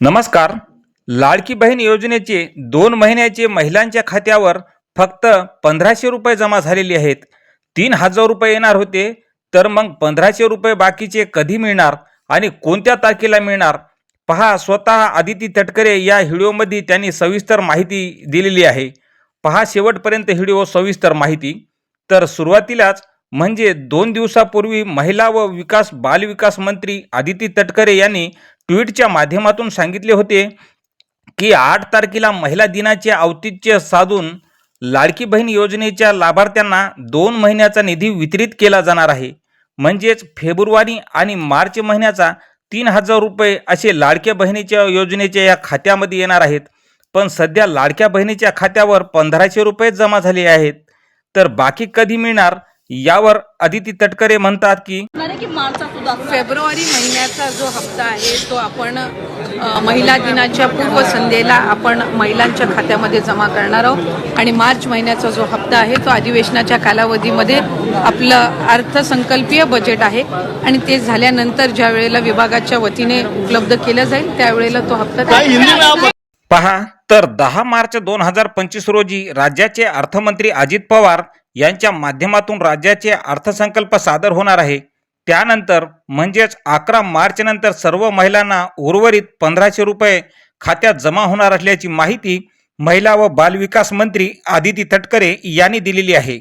नमस्कार. लाडकी बहीण योजनेचे दोन महिन्याचे महिलांच्या खात्यावर फक्त पंधराशे रुपये जमा झालेले आहेत. तीन हजार रुपये येणार होते तर मग पंधराशे रुपये बाकीचे कधी मिळणार आणि कोणत्या तारखेला मिळणार? पहा स्वतः आदिती तटकरे या व्हिडिओमध्ये त्यांनी सविस्तर माहिती दिलेली आहे. पहा शेवटपर्यंत व्हिडिओ सविस्तर माहिती. तर सुरुवातीलाच म्हणजे दोन दिवसापूर्वी महिला व विकास बालविकास मंत्री आदिती तटकरे यांनी ट्विटच्या माध्यमातून सांगितले होते की आठ तारखेला महिला दिनाचे औचित्य साधून लाडकी बहीण योजनेच्या लाभार्थ्यांना दोन महिन्याचा निधी वितरित केला जाणार आहे. म्हणजेच फेब्रुवारी आणि मार्च महिन्याचा तीन हजार रुपये असे लाडक्या बहिणीच्या योजनेच्या या खात्यामध्ये येणार आहेत. पण सध्या लाडक्या बहिणीच्या खात्यावर पंधराशे रुपये जमा झाले आहेत. तर बाकी कधी मिळणार? यावर आदिती तटकरे म्हणतात की? फेब्रुवारी महिन्याचा जो हप्ता आहे तो आपण महिला दिनाच्या पूर्वसंध्येला आपण महिलांच्या खात्यामध्ये जमा करणार आहोत आणि मार्च महिन्याचा जो हप्ता आहे तो अधिवेशनाच्या कालावधीमध्ये आपलं अर्थसंकल्पीय बजेट आहे आणि ते झाल्यानंतर ज्या वेळेला विभागाच्या वतीने उपलब्ध केलं जाईल त्यावेळेला तो हप्ता पहा तर दहा मार्च दोन हजार पंचवीस रोजी राज्याचे अर्थमंत्री अजित पवार यांच्या माध्यमातून राज्याचे अर्थसंकल्प सादर होणार आहे. त्यानंतर म्हणजेच अकरा मार्चनंतर सर्व महिलांना उर्वरित पंधराशे रुपये खात्यात जमा होणार असल्याची माहिती महिला व बालविकास मंत्री आदिती तटकरे यांनी दिलेली आहे.